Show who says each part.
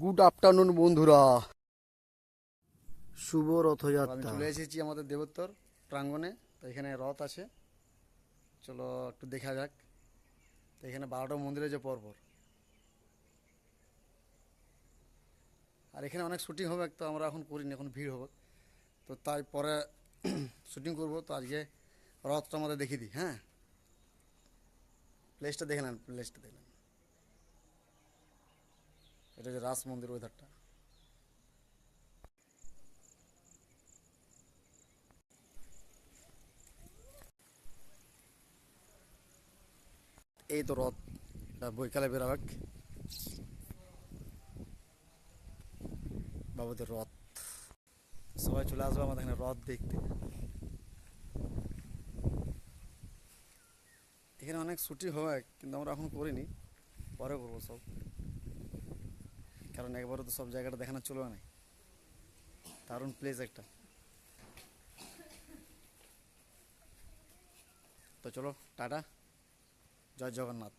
Speaker 1: Good afternoon বন্ধুরা। শুভ
Speaker 2: আমি
Speaker 1: রথযাত্রা।
Speaker 2: চলে এসেছি আমাদের দেবোত্তর প্রাঙ্গণে। তো এখানে রথ আছে। চলো একটু দেখা যাক। তো এখানে বারোটা মন্দির আছে পরপর। আর এখানে অনেক শুটিং হবে তো আমরা এখন করিনি এখন ভিড় হবে। তো তাই পরে শুটিং করব। তো আজকে রথটা আমাদের দেখিয়ে দিই হ্যাঁ? প্লেসটা দেখে নেন প্লেসটা দেখে নেন। এটা যে রাস মন্দির ওই ধারটা এই তো রথ বৈকালে বেরোবে বাবুদের রথ। সবাই চলে আসবে আমাদের এখানে রথ দেখতে। এখানে অনেক ছুটি হয়, কিন্তু আমরা এখন করিনি। পরে করব সব। কারণ একবারও তো সব জায়গাটা দেখানো চলবে না। দারুণ প্লেস একটা। তো চলো, টাটা। জয় জগন্নাথ।